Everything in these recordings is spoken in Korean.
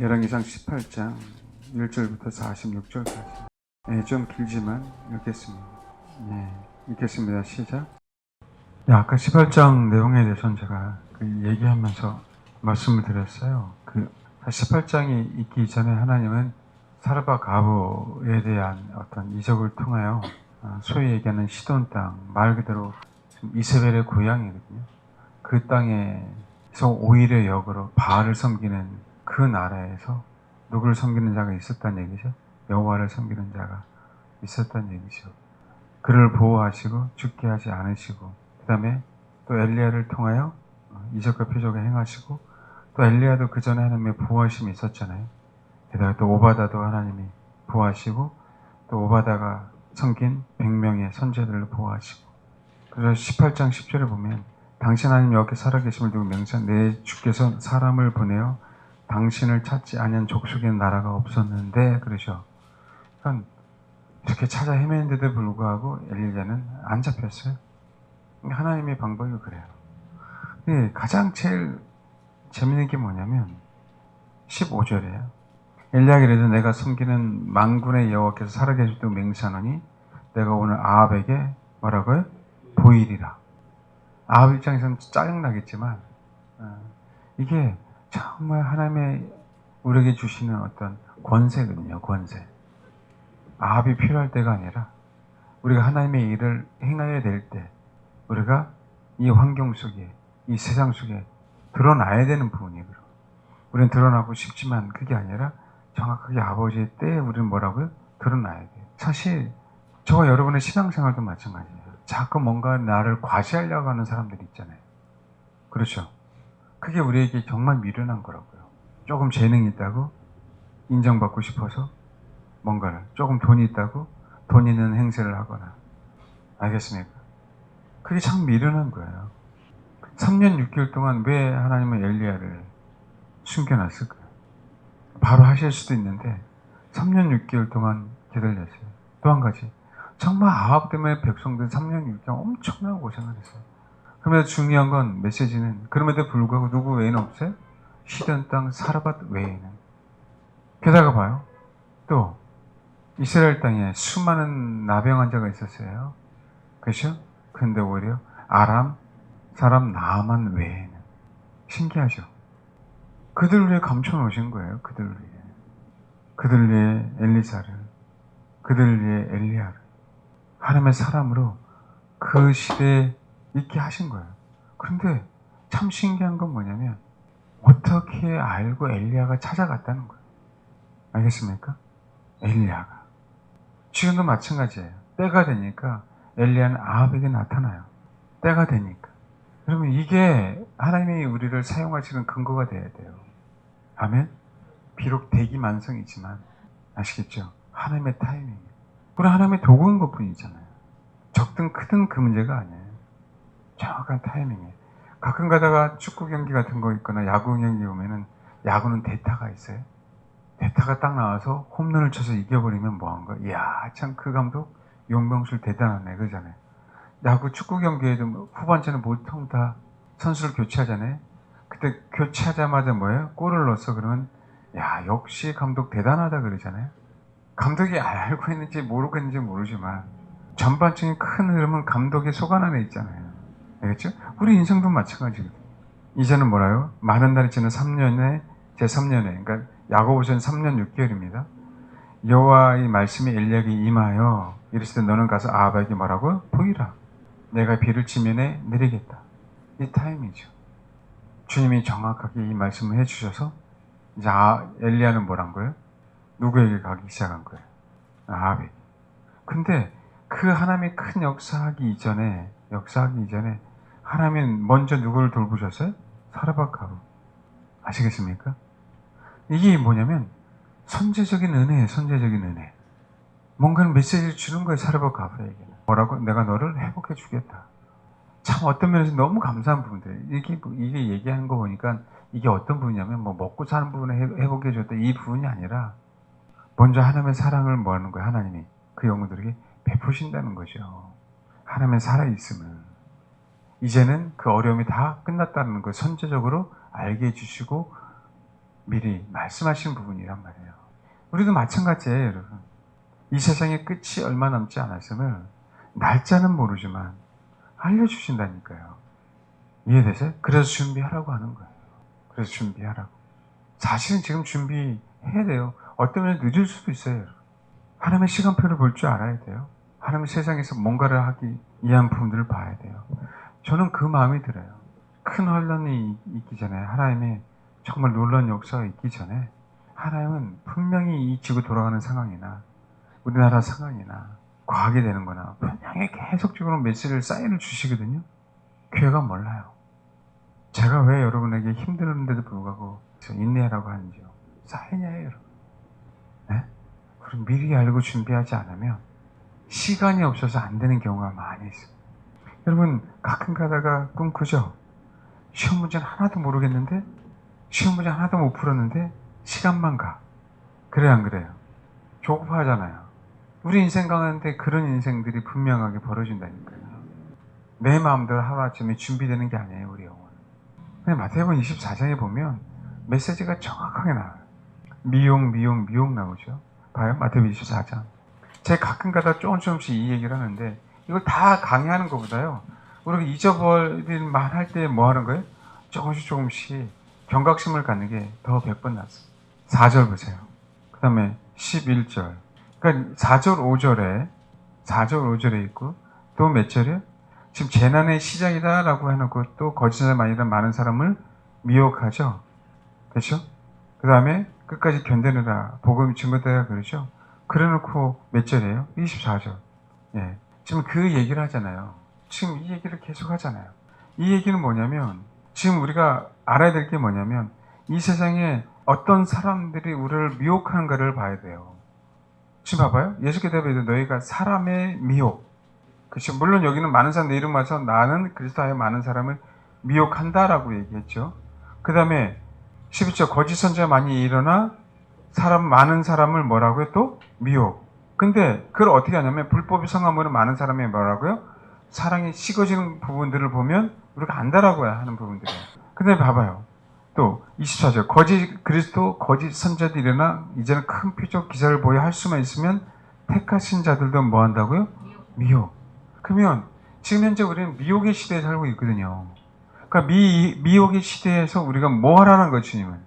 열왕기상 18장 1절부터 46절까지 네, 좀 길지만 읽겠습니다. 네, 읽겠습니다. 시작. 네, 아까 18장 내용에 대해서는 제가 그 얘기하면서 말씀을 드렸어요. 그 18장이 있기 전에 하나님은 사르바 가보에 대한 어떤 이적을 통하여 아, 소위 얘기하는 시돈 땅, 말 그대로 이세벨의 고향이거든요. 그 땅에서 오히려 역으로 바알을 섬기는 그 나라에서 누구를 섬기는 자가 있었다는 얘기죠. 여호와를 섬기는 자가 있었다는 얘기죠. 그를 보호하시고 죽게 하지 않으시고 그 다음에 또 엘리야를 통하여 어, 이적과 표적을 행하시고 또 엘리야도 그 전에 하나님의 보호하심이 있었잖아요. 게다가 또 오바다도 하나님이 보호하시고 또 오바다가 섬긴 100명의 선제들을 보호하시고 그래서 18장 10절에 보면 당신 하나님 여호와께 살아계심을 두고 명찬 내 주께서 사람을 보내어 당신을 찾지 아니한 족속의 나라가 없었는데 그러셔. 그러니까 이렇게 찾아 헤매는데도 불구하고 엘리야는 안 잡혔어요. 하나님의 방법이 그래요. 근데 가장 제일 재밌는 게 뭐냐면 15절이에요. 엘리야가 이래도 내가 섬기는 만군의 여호와께서 살아계실도 맹세하노니 내가 오늘 아합에게 뭐라고요? 보이리라. 아합 입장에서는 짜증나겠지만 어, 이게 정말 하나님의 우리에게 주시는 어떤 권세거든요. 권세. 아합이 필요할 때가 아니라 우리가 하나님의 일을 행해야 될 때 우리가 이 환경 속에 이 세상 속에 드러나야 되는 부분이고요. 우리는 드러나고 싶지만 그게 아니라 정확하게 아버지의 때에 우리는 뭐라고요? 드러나야 돼요. 사실 저와 여러분의 신앙생활도 마찬가지예요. 자꾸 뭔가 나를 과시하려고 하는 사람들이 있잖아요. 그렇죠? 그게 우리에게 정말 미련한 거라고요. 조금 재능이 있다고 인정받고 싶어서 뭔가를 조금 돈이 있다고 돈 있는 행세를 하거나 알겠습니까? 그게 참 미련한 거예요. 3년 6개월 동안 왜 하나님은 엘리야를 숨겨놨을까요? 바로 하실 수도 있는데 3년 6개월 동안 기다렸어요. 또 한 가지 정말 아합 때문에 백성들 3년 6개월 엄청나게 고생을 했어요. 그러면서 중요한 건 메시지는 그럼에도 불구하고 누구 외에는 없어요? 시던 땅 사르밧 외에는 게다가 봐요. 또 이스라엘 땅에 수많은 나병 환자가 있었어요. 그렇죠? 근데 오히려 아람 사람 나만 외에는 신기하죠. 그들 위해 감춰 놓으신 거예요. 그들 위해 그들 위해 엘리사를 그들 위해 엘리야를 하나님의 사람으로 그 시대에 있게 하신 거예요. 그런데 참 신기한 건 뭐냐면 어떻게 알고 엘리야가 찾아갔다는 거예요. 알겠습니까? 엘리야가 지금도 마찬가지예요. 때가 되니까 엘리야는 아합에게 나타나요. 때가 되니까. 그러면 이게 하나님이 우리를 사용하시는 근거가 돼야 돼요. 아멘? 비록 대기만성이지만 아시겠죠? 하나님의 타이밍이에요. 우리 하나님의 도구인 것 뿐이잖아요. 적든 크든 그 문제가 아니에요. 정확한 타이밍에 가끔 가다가 축구 경기 같은 거 있거나 야구 경기 오면은 야구는 대타가 있어요. 대타가 딱 나와서 홈런을 쳐서 이겨버리면 뭐한 거야? 이야, 참 그 감독 용병술 대단하네, 그러잖아요. 야구 축구 경기에도 뭐 후반전에 보통 다 선수를 교체하잖아요. 그때 교체하자마자 뭐예요? 골을 넣었어 그러면 야 역시 감독 대단하다 그러잖아요. 감독이 알고 있는지 모르고 있는지 모르지만 전반적인 큰 흐름은 감독의 속안 안에 있잖아요. 알겠죠? 우리 인생도 마찬가지거든요. 이제는 뭐라요? 많은 날이 지난 3년에 제 3년에 그러니까 야고보서는 3년 6개월입니다. 여호와의 말씀이 엘리야에게 임하여 이르시되 너는 가서 아합에게 뭐라고? 보이라. 내가 비를 지면에 내리겠다. 이 타임이죠. 주님이 정확하게 이 말씀을 해주셔서 이제 아, 엘리야는 뭐란 거예요? 누구에게 가기 시작한 거예요? 아합에게. 근데 그 하나님의 큰 역사하기 이전에 역사하기 이전에 하나님은 먼저 누구를 돌보셨어요? 사르밧 가부. 아시겠습니까? 이게 뭐냐면 선제적인 은혜예요. 선제적인 은혜. 뭔가는 메시지를 주는 거예요. 사르밧 가부에게는. 뭐라고? 내가 너를 회복해 주겠다. 참 어떤 면에서 너무 감사한 부분들. 이게 이게 얘기하는 거 보니까 이게 어떤 부분이냐면 뭐 먹고 사는 부분에 회- 회복해 줬다 이 부분이 아니라 먼저 하나님의 사랑을 뭐 하는 거예요. 하나님이 그 영혼들에게 베푸신다는 거죠. 하나님의 살아 있음을 이제는 그 어려움이 다 끝났다는 걸 선제적으로 알게 해주시고 미리 말씀하신 부분이란 말이에요. 우리도 마찬가지예요, 여러분. 이 세상의 끝이 얼마 남지 않았음을 날짜는 모르지만 알려주신다니까요. 이해되세요? 그래서 준비하라고 하는 거예요. 그래서 준비하라고. 사실은 지금 준비해야 돼요. 어떤 면에 늦을 수도 있어요. 여러분. 하나님의 시간표를 볼 줄 알아야 돼요. 하나님의 세상에서 뭔가를 하기 위한 부분들을 봐야 돼요. 저는 그 마음이 들어요. 큰 혼란이 있기 전에 하나님의 정말 놀라운 역사가 있기 전에 하나님은 분명히 이 지구 돌아가는 상황이나 우리나라 상황이나 과하게 되는 거나 분명히 계속적으로 메시지를 사인을 주시거든요. 교회가 몰라요. 제가 왜 여러분에게 힘드는데도 불구하고 저 인내하라고 하는지요. 사인이에요, 여러분. 네? 그럼 미리 알고 준비하지 않으면 시간이 없어서 안 되는 경우가 많이 있어요. 여러분 가끔 가다가 꿈 꾸죠? 시험 문제는 하나도 모르겠는데 시험 문제 하나도 못 풀었는데 시간만 가. 그래 안 그래요? 조급하잖아요. 우리 인생 가운데 그런 인생들이 분명하게 벌어진다니까요. 내 마음대로 하루아침에 준비되는 게 아니에요, 우리 영혼. 근데 마태복음 24장에 보면 메시지가 정확하게 나와요. 미용, 미용, 미용 나오죠. 봐요, 마태복음 24장. 제가 가끔 가다 조금 조금씩 이 얘기를 하는데 이걸 다 강의하는 것보다요. 우리가 잊어버릴 만할 때 뭐 하는 거예요? 조금씩 조금씩 경각심을 갖는 게 더 100번 낫어요. 4절 보세요. 그 다음에 11절. 그러니까 4절, 5절에 4절, 5절에 있고 또 몇 절이요? 지금 재난의 시작이다라고 해놓고 또 거짓말 많이란 많은 사람을 미혹하죠. 그렇죠? 그 다음에 끝까지 견뎌내라. 복음 증거되라 그러죠. 그래놓고 몇 절이에요? 24절. 예. 지금 그 얘기를 하잖아요. 지금 이 얘기를 계속 하잖아요. 이 얘기는 뭐냐면 지금 우리가 알아야 될 게 뭐냐면 이 세상에 어떤 사람들이 우리를 미혹하는가를 봐야 돼요. 지금 봐봐요. 예수께 대비해 너희가 사람의 미혹. 그렇죠. 물론 여기는 많은 사람 내 이름 와서 나는 그리스도하여 많은 사람을 미혹한다라고 얘기했죠. 그 다음에 11절 거짓 선지자 많이 일어나 사람 많은 사람을 뭐라고요? 또 미혹. 근데 그걸 어떻게 하냐면 불법이 성함으로 많은 사람이 뭐라고요? 사랑이 식어지는 부분들을 보면 우리가 안다라고 하는 부분들이에요. 근데 봐봐요. 또 24절 거짓 그리스도 거짓 선자들이 일어나 이제는 큰 표적 기사를 보여 할 수만 있으면 택하신 자들도 뭐 한다고요? 미혹. 그러면 지금 현재 우리는 미혹의 시대에 살고 있거든요. 그러니까 미, 미혹의 시대에서 우리가 뭐 하라는 거지, 주님은?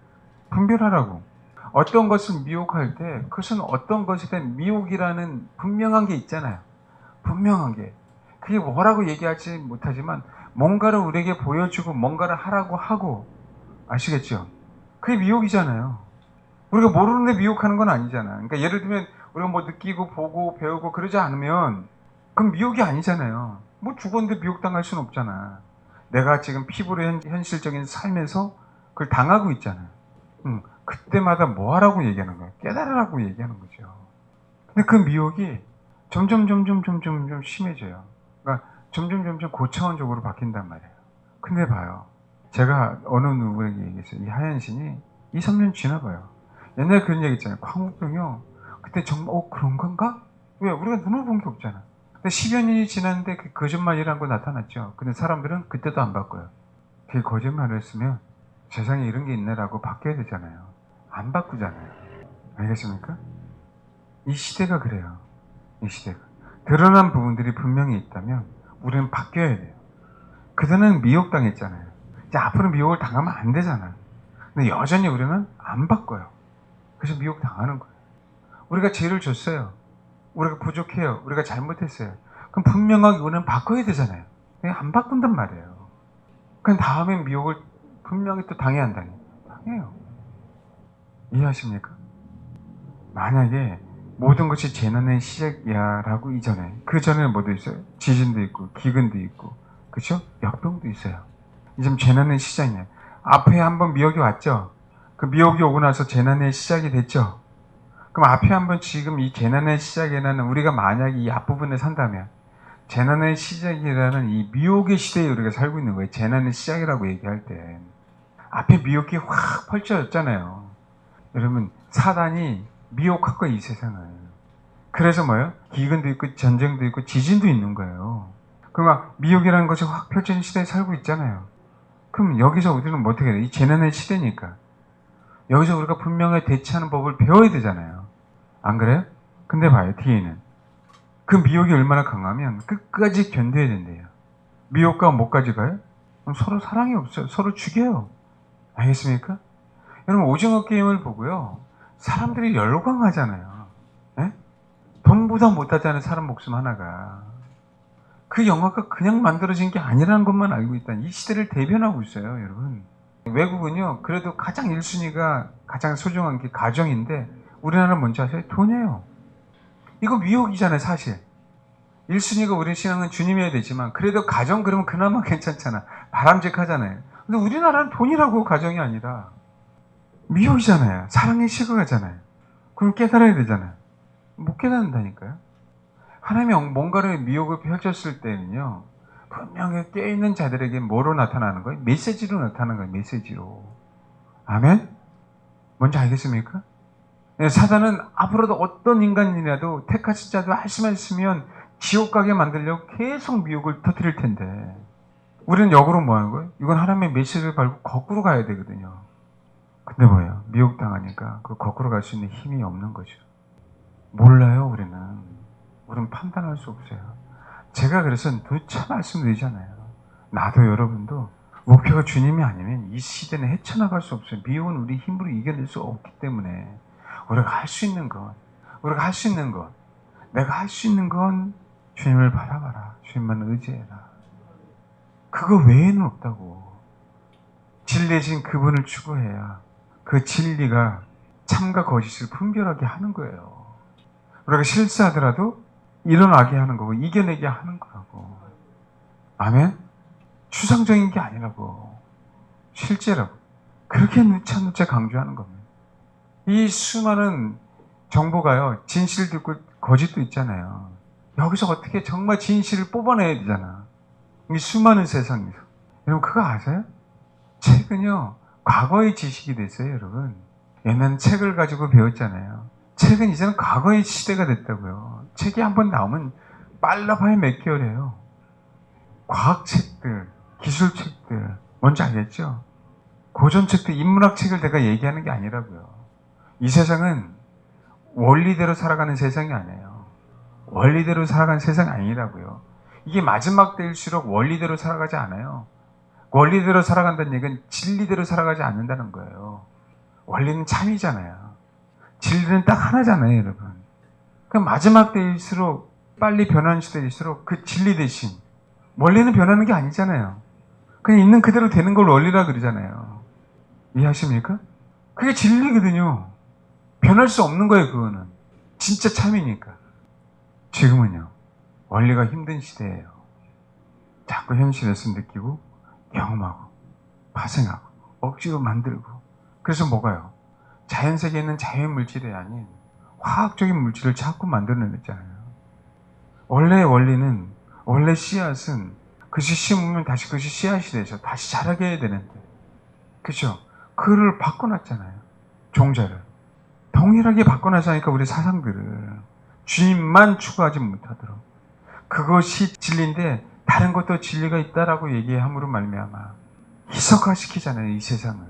분별하라고. 어떤 것을 미혹할 때 그것은 어떤 대한 미혹이라는 분명한 게 있잖아요. 분명한 게. 그게 뭐라고 얘기하지 못하지만 뭔가를 우리에게 보여주고 뭔가를 하라고 하고 아시겠죠? 그게 미혹이잖아요. 우리가 모르는데 미혹하는 건 아니잖아. 그러니까 예를 들면 우리가 뭐 느끼고 보고 배우고 그러지 않으면 그럼 미혹이 아니잖아요. 뭐 죽었는데 미혹당할 수는 없잖아. 내가 지금 피부로 현, 현실적인 삶에서 그걸 당하고 있잖아요. 음, 그때마다 뭐 하라고 얘기하는 거예요? 깨달으라고 얘기하는 거죠. 근데 그 미혹이 점점 점점 점점 좀 심해져요. 그러니까 점점 점점 고차원적으로 바뀐단 말이에요. 근데 봐요. 제가 어느 누구에게 얘기했어요. 이 하얀 신이 2, 3년 지나봐요. 옛날에 그런 얘기 있잖아요. 광우병이요. 그때 정말 어 그런 건가? 왜? 우리가 눈을 본게 없잖아. 근데 10여 년이 지났는데 그 거짓말이란 거 나타났죠. 근데 사람들은 그때도 안 바꿔요. 그 거짓말을 했으면 세상에 이런 게 있네라고 바뀌어야 되잖아요. 안 바꾸잖아요. 알겠습니까? 이 시대가 그래요. 이 시대가. 드러난 부분들이 분명히 있다면 우리는 바뀌어야 돼요. 그전에는 미혹당했잖아요. 이제 앞으로 미혹을 당하면 안 되잖아. 근데 여전히 우리는 안 바꿔요. 그래서 미혹 당하는 거예요. 우리가 죄를 줬어요. 우리가 부족해요. 우리가 잘못했어요. 그럼 분명하게 우리는 바꿔야 되잖아요. 안 바꾼단 말이에요. 그럼 다음에 미혹을 분명히 또 당해야 한다니. 당해요. 이해하십니까? 만약에 모든 것이 재난의 시작이야라고 이전에 그 전에 뭐도 있어요? 지진도 있고 기근도 있고 그렇죠? 역병도 있어요. 이제 재난의 시작이냐? 앞에 한번 미혹이 왔죠. 그 미혹이 오고 나서 재난의 시작이 됐죠. 그럼 앞에 한번 지금 이 재난의 시작에는 우리가 만약에 이 앞부분에 산다면 재난의 시작이라는 이 미혹의 시대에 우리가 살고 있는 거예요. 재난의 시작이라고 얘기할 때 앞에 미혹이 확 펼쳐졌잖아요. 여러분 사단이 거예요, 이 세상을. 그래서 뭐예요? 기근도 있고 전쟁도 있고 지진도 있는 거예요. 그러니까 미혹이라는 것이 확 펼쳐진 시대에 살고 있잖아요. 그럼 여기서 우리는 뭐 어떻게 해야 돼? 이 재난의 시대니까. 여기서 우리가 분명히 대처하는 법을 배워야 되잖아요. 안 그래요? 근데 봐요, 뒤에는. 그 미혹이 얼마나 강하면 끝까지 견뎌야 된대요. 미혹과 못까지 가요? 그럼 서로 사랑이 없어요. 서로 죽여요. 알겠습니까? 여러분, 오징어 게임을 보고요. 사람들이 열광하잖아요. 예? 돈보다 못하지 는 사람 목숨 하나가. 그 영화가 그냥 만들어진 게 아니라는 것만 알고 있다. 이 시대를 대변하고 있어요, 여러분. 외국은요, 그래도 가장 1순위가 가장 소중한 게 가정인데, 우리나라는 뭔지 아세요? 돈이에요. 이거 미혹이잖아요, 사실. 1순위가 우리 신앙은 주님이어야 되지만, 그래도 가정 그러면 그나마 괜찮잖아. 바람직하잖아요. 근데 우리나라는 돈이라고 가정이 아니라, 미혹이잖아요. 사랑이 식어가잖아요. 그럼 깨달아야 되잖아요. 못 깨닫는다니까요. 하나님이 뭔가를 미혹을 펼쳤을 때는요, 분명히 깨있는 자들에게 뭐로 나타나는 거예요? 메시지로 나타나는 거예요, 메시지로. 아멘? 뭔지 알겠습니까? 네, 사단은 앞으로도 어떤 인간이라도 택하신 자도 할 수만 있으면 지옥 가게 만들려고 계속 미혹을 터뜨릴 텐데, 우리는 역으로 뭐 하는 거예요? 이건 하나님의 메시지를 밟고 거꾸로 가야 되거든요. 근데 뭐예요? 미혹당하니까 그 거꾸로 갈 수 있는 힘이 없는 거죠. 몰라요, 우리는. 우리는 판단할 수 없어요. 제가 그래서 누차 말씀드리잖아요. 나도 여러분도 목표가 주님이 아니면 이 시대는 헤쳐나갈 수 없어요. 미혹은 우리 힘으로 이겨낼 수 없기 때문에 우리가 할 수 있는 것, 우리가 할 수 있는 것, 내가 할 수 있는 건 주님을 바라봐라. 주님만 의지해라. 그거 외에는 없다고. 진리신 그분을 추구해야 그 진리가 참과 거짓을 분별하게 하는 거예요. 우리가 실수하더라도 일어나게 하는 거고 이겨내게 하는 거라고. 아멘? 추상적인 게 아니라고. 실제라고. 그렇게 누차누차 강조하는 겁니다. 이 수많은 정보가요. 진실도 있고 거짓도 있잖아요. 여기서 어떻게 정말 진실을 뽑아내야 되잖아. 이 수많은 세상에서. 여러분 그거 아세요? 책은요. 과거의 지식이 됐어요, 여러분. 옛날엔 책을 가지고 배웠잖아요. 책은 이제는 과거의 시대가 됐다고요. 책이 한 번 나오면 빨라봐야 몇 개월이에요. 과학책들, 기술책들, 뭔지 알겠죠? 고전책들, 인문학책을 내가 얘기하는 게 아니라고요. 이 세상은 원리대로 살아가는 세상이 아니에요. 원리대로 살아가는 세상이 아니라고요. 이게 마지막 때일수록 원리대로 살아가지 않아요. 원리대로 살아간다는 얘기는 진리대로 살아가지 않는다는 거예요. 원리는 참이잖아요. 진리는 딱 하나잖아요, 여러분. 그 마지막 때일수록 빨리 변하는 시대일수록 그 진리 대신 원리는 변하는 게 아니잖아요. 그냥 있는 그대로 되는 걸 원리라 그러잖아요. 이해하십니까? 그게 진리거든요. 변할 수 없는 거예요, 그거는. 진짜 참이니까. 지금은요, 원리가 힘든 시대예요. 자꾸 현실에서 느끼고, 경험하고, 파생하고, 억지로 만들고. 그래서 뭐가요? 자연 세계에 있는 자연 물질이 아닌 화학적인 물질을 자꾸 만들어냈잖아요. 원래의 원리는 원래 씨앗은 그것이 심으면 다시 그것이 씨앗이 돼서 다시 자라게 해야 되는데, 그죠? 그를 바꿔놨잖아요. 종자를 동일하게 바꿔놨으니까 우리 사상들을 주님만 추구하지 못하도록 그것이 진리인데 다른 것도 진리가 있다라고 얘기함으로 말미암아 희석화시키잖아요 이 세상을.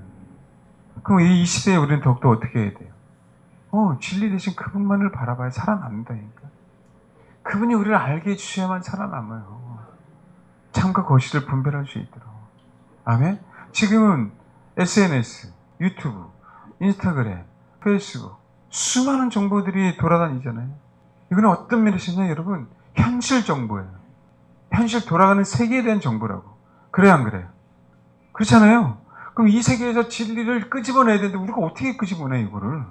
그럼 이 시대에 우리는 더욱더 어떻게 해야 돼요? 어, 진리 대신 그분만을 바라봐야 살아남는다니까. 그분이 우리를 알게 해주셔야만 살아남아요. 참과 거짓을 분별할 수 있도록. 아멘? 지금은 SNS, 유튜브, 인스타그램, 페이스북, 수많은 정보들이 돌아다니잖아요. 이건 어떤 면에서냐, 여러분? 현실 정보예요. 현실 돌아가는 세계에 대한 정보라고. 그래야 안 그래요? 그렇잖아요. 그럼 이 세계에서 진리를 끄집어내야 되는데 우리가 어떻게 끄집어내 이거를?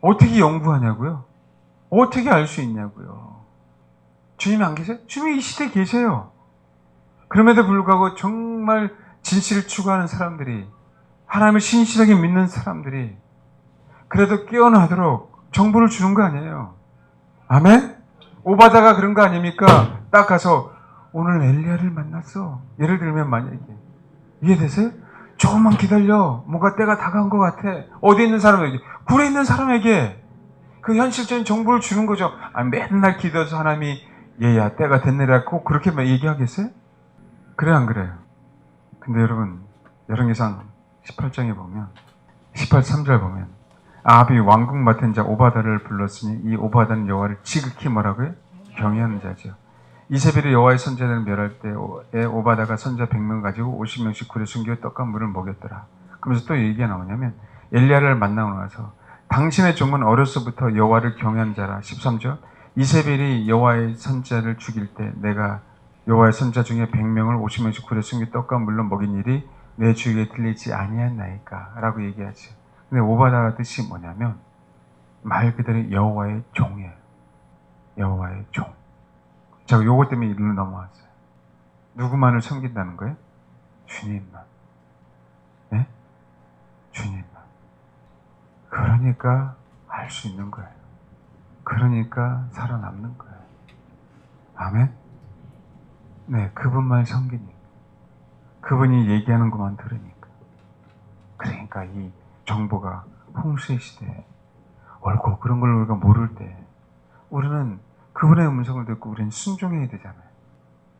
어떻게 연구하냐고요? 어떻게 알 수 있냐고요? 주님이 안 계세요? 주님이 이 시대에 계세요. 그럼에도 불구하고 정말 진실을 추구하는 사람들이 하나님을 신실하게 믿는 사람들이 그래도 깨어나도록 정보를 주는 거 아니에요. 아멘? 오바다가 그런 거 아닙니까? 딱 가서 오늘 엘리야를 만났어. 예를 들면 만약에 이해되세요? 조금만 기다려. 뭔가 때가 다가온 것 같아. 어디 있는 사람에게? 굴에 있는 사람에게 그 현실적인 정보를 주는 거죠. 아, 맨날 기도해서 하나님이 얘야 때가 됐느라 꼭 그렇게 얘기하겠어요? 그래 안 그래요? 근데 여러분 열왕기상 18장에 보면 18, 3절 보면 아합이 왕궁 맡은 자 오바다를 불렀으니 이 오바다는 여호와를 지극히 뭐라고요? 경외하는 자죠. 이세벨이 여호와의 선자들을 멸할 때에 오바다가 선자 100명 가지고 50명씩 굴에 숨겨 떡과 물을 먹였더라. 그러면서 또 얘기가 나오냐면 엘리야를 만나고 나서 당신의 종은 어려서부터 여호와를 경외한 자라 13절 이세벨이 여호와의 선자를 죽일 때 내가 여호와의 선자 중에 100명을 50명씩 굴에 숨겨 떡과 물로 먹인 일이 내 주위에 들리지 아니했나이까 라고 얘기하죠. 근데 오바다가 뜻이 뭐냐면 말 그대로 여호와의 종이에요. 여호와의 종. 자, 요거 때문에 이리로 넘어왔어요. 누구만을 섬긴다는 거예요? 주님만. 네? 주님만. 그러니까 알 수 있는 거예요. 그러니까 살아남는 거예요. 아멘? 네, 그분만 섬기니까. 그분이 얘기하는 것만 들으니까. 그러니까 이 정보가 홍수의 시대에 옳고 그런 걸 우리가 모를 때 우리는 그분의 음성을 듣고 우리는 순종해야 되잖아요.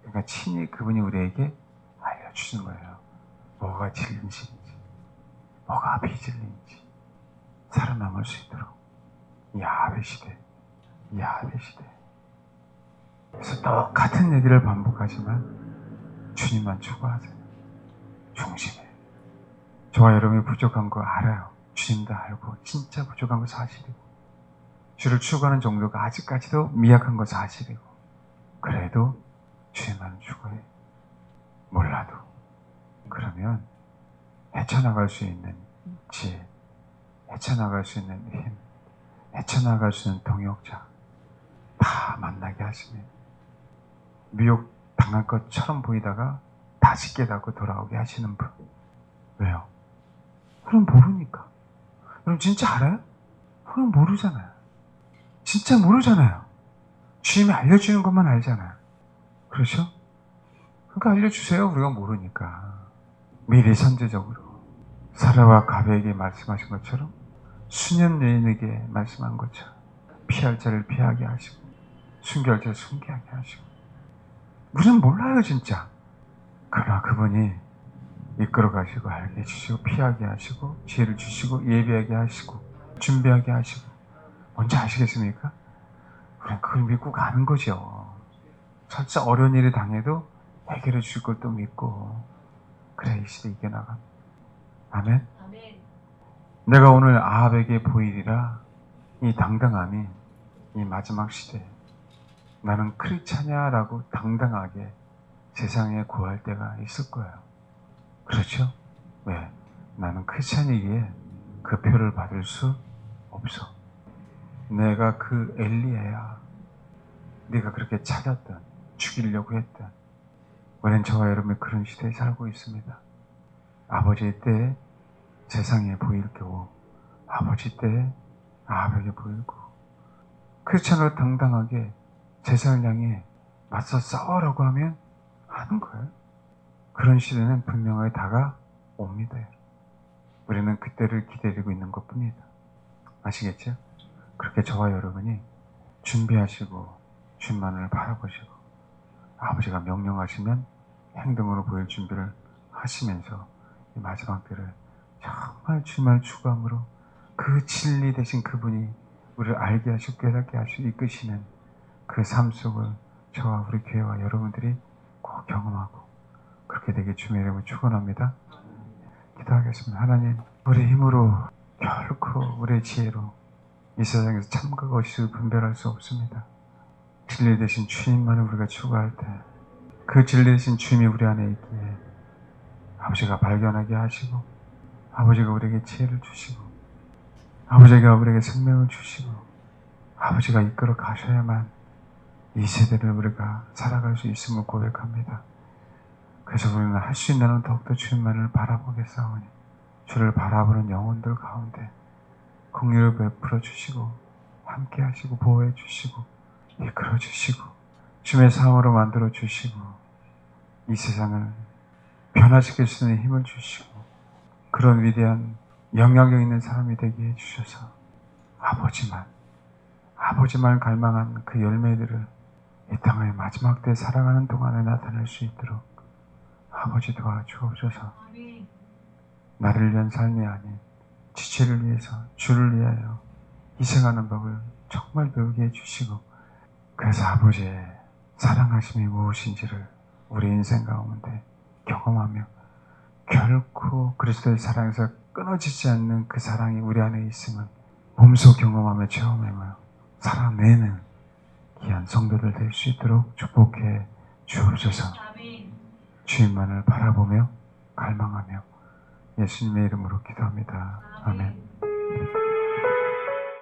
그러니까 친히 그분이 우리에게 알려주시는 거예요. 뭐가 진리인지, 뭐가 비진리인지 살아남을 수 있도록 야베 시대, 야베 시대. 그래서 똑같은 얘기를 반복하지만 주님만 추구하세요. 중심에. 저와 여러분이 부족한 거 알아요. 주님도 알고 진짜 부족한 거 사실이고 주를 추구하는 정도가 아직까지도 미약한 거 사실이고 그래도 주님만 추구해. 몰라도 그러면 헤쳐나갈 수 있는 지혜, 헤쳐나갈 수 있는 힘, 헤쳐나갈 수 있는 동역자 다 만나게 하시네. 미혹 당할 것처럼 보이다가 다시 깨닫고 돌아오게 하시는 분. 왜요? 그럼 모르니까. 여러분 진짜 알아요? 그럼 모르잖아요. 진짜 모르잖아요. 주님이 알려주는 것만 알잖아요. 그렇죠? 그러니까 알려주세요. 우리가 모르니까. 미리 선제적으로. 사라와 가베에게 말씀하신 것처럼 수년 여인에게 말씀한 것처럼 피할 자를 피하게 하시고 숨겨할 자를 숨기하게 하시고 우리는 몰라요 진짜. 그러나 그분이 이끌어 가시고 알게 해주시고 피하게 하시고 지혜를 주시고 예비하게 하시고 준비하게 하시고 뭔지 아시겠습니까? 우리는 그걸 믿고 가는 거죠. 설사 어려운 일이 당해도 해결해 주실 걸 또 믿고 그래 이 시대 이겨나가. 아멘. 아멘. 내가 오늘 아합에게 보이리라 이 당당함이 이 마지막 시대 나는 크리차냐라고 당당하게 세상에 구할 때가 있을 거예요. 그렇죠? 왜? 나는 크리스찬이기에 그 표를 받을 수 없어. 내가 그 엘리야야. 네가 그렇게 찾았던, 죽이려고 했던. 우리는 저와 여러분이 그런 시대에 살고 있습니다. 아버지의 때에 세상에 보일 겨우 아버지 때에 아합에게 보이고 크리스찬으로 당당하게 세상을 향해 맞서 싸우라고 하면 하는 거예요. 그런 시대는 분명하게 다가옵니다. 우리는 그때를 기다리고 있는 것 뿐이다. 아시겠죠? 그렇게 저와 여러분이 준비하시고 주만을 바라보시고 아버지가 명령하시면 행동으로 보일 준비를 하시면서 이 마지막 때를 정말 주만 추구함으로 그 진리 대신 그분이 우리를 알게 하시고 깨닫게 하시고 이끄시는 그 삶 속을 저와 우리 교회와 여러분들이 꼭 경험하고 그렇게 되게 주의 이름을 축원합니다. 기도하겠습니다. 하나님, 우리 힘으로 결코 우리의 지혜로 이 세상에서 참과 거짓을 분별할 수 없습니다. 진리 대신 주님만을 우리가 추구할 때 그 진리 대신 주님이 우리 안에 있기에 아버지가 발견하게 하시고 아버지가 우리에게 지혜를 주시고 아버지가 우리에게 생명을 주시고 아버지가 이끌어 가셔야만 이 세대를 우리가 살아갈 수 있음을 고백합니다. 그래서 우리는 할 수 있는 더욱더 주님만을 바라보겠사오니 주를 바라보는 영혼들 가운데 공유를 베풀어 주시고 함께 하시고 보호해 주시고 이끌어 주시고 주의 삶으로 만들어 주시고 이 세상을 변화시킬 수 있는 힘을 주시고 그런 위대한 영향력 있는 사람이 되게 해 주셔서 아버지만 아버지만 갈망한 그 열매들을 이 땅의 마지막 때 살아가는 동안에 나타낼 수 있도록 아버지 도와주옵소서. 나를 위한 삶이 아닌 지체를 위해서 주를 위하여 희생하는 법을 정말 배우게 해주시고 그래서 아버지의 사랑하심이 무엇인지를 우리 인생 가운데 경험하며 결코 그리스도의 사랑에서 끊어지지 않는 그 사랑이 우리 안에 있음을 몸소 경험하며 체험하며 살아내는 귀한 성도들 될 수 있도록 축복해 주옵소서. 주님만을 바라보며 갈망하며 예수님의 이름으로 기도합니다. 아멘. 아멘.